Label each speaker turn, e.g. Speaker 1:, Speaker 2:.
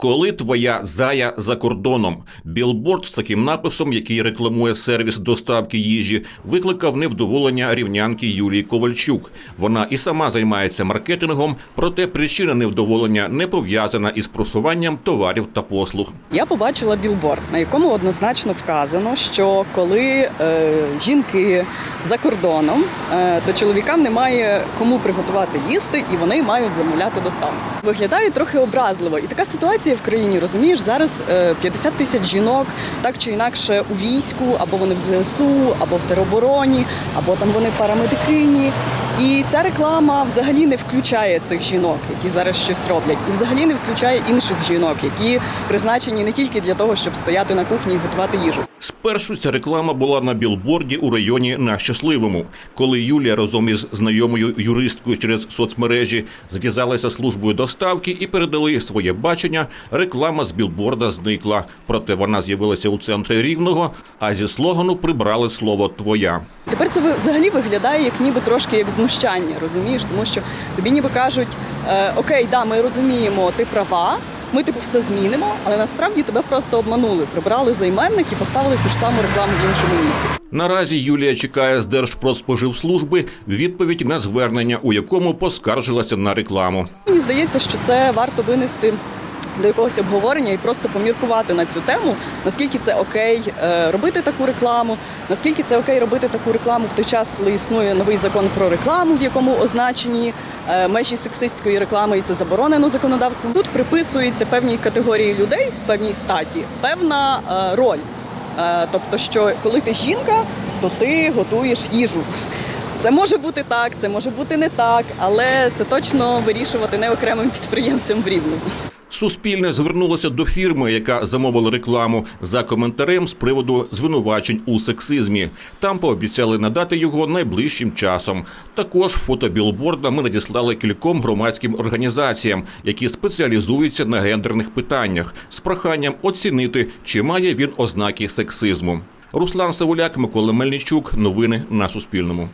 Speaker 1: Коли твоя зая за кордоном, білборд з таким написом, який рекламує сервіс доставки їжі, викликав невдоволення рівнянки Юлії Ковальчук. Вона і сама займається маркетингом, проте причина невдоволення не пов'язана із просуванням товарів та послуг.
Speaker 2: Я побачила білборд, на якому однозначно вказано, що коли е, жінки за кордоном, е, то чоловікам немає кому приготувати їсти, і вони мають замовляти доставку. Виглядає трохи образливо, і така ситуація в країні, розумієш, зараз е, 50 тисяч жінок так чи інакше у війську, або вони в ЗСУ, або в теробороні, або там вони парамедикині. І ця реклама взагалі не включає цих жінок, які зараз щось роблять, і взагалі не включає інших жінок, які призначені не тільки для того, щоб стояти на кухні і готувати їжу.
Speaker 1: Спершу ця реклама була на білборді у районі на щасливому. Коли Юлія разом із знайомою юристкою через соцмережі зв'язалася службою доставки і передали своє бачення, реклама з білборда зникла. Проте вона з'явилася у центрі рівного, а зі слогану прибрали слово Твоя.
Speaker 2: Тепер це взагалі виглядає як ніби трошки як знущання, розумієш? Тому що тобі ніби кажуть: е, окей, да, ми розуміємо, ти права. Ми типу все змінимо, але насправді тебе просто обманули, прибрали займенник і поставили цю ж саму рекламу в іншому місті.
Speaker 1: Наразі Юлія чекає з Держпродспоживслужби відповідь на звернення, у якому поскаржилася на рекламу.
Speaker 2: Мені здається, що це варто винести до якогось обговорення і просто поміркувати на цю тему, наскільки це окей е, робити таку рекламу, наскільки це окей робити таку рекламу в той час, коли існує новий закон про рекламу, в якому означені е, межі сексистської реклами, і це заборонено законодавством. Тут приписується певній категорії людей, певній статі, певна е, роль. Тобто, що коли ти жінка, то ти готуєш їжу. Це може бути так, це може бути не так, але це точно вирішувати не окремим підприємцям в рівному.
Speaker 1: Суспільне звернулося до фірми, яка замовила рекламу за коментарем з приводу звинувачень у сексизмі. Там пообіцяли надати його найближчим часом. Також фото білборда ми надіслали кільком громадським організаціям, які спеціалізуються на гендерних питаннях, з проханням оцінити, чи має він ознаки сексизму. Руслан Савуляк, Микола Мельничук. Новини на Суспільному.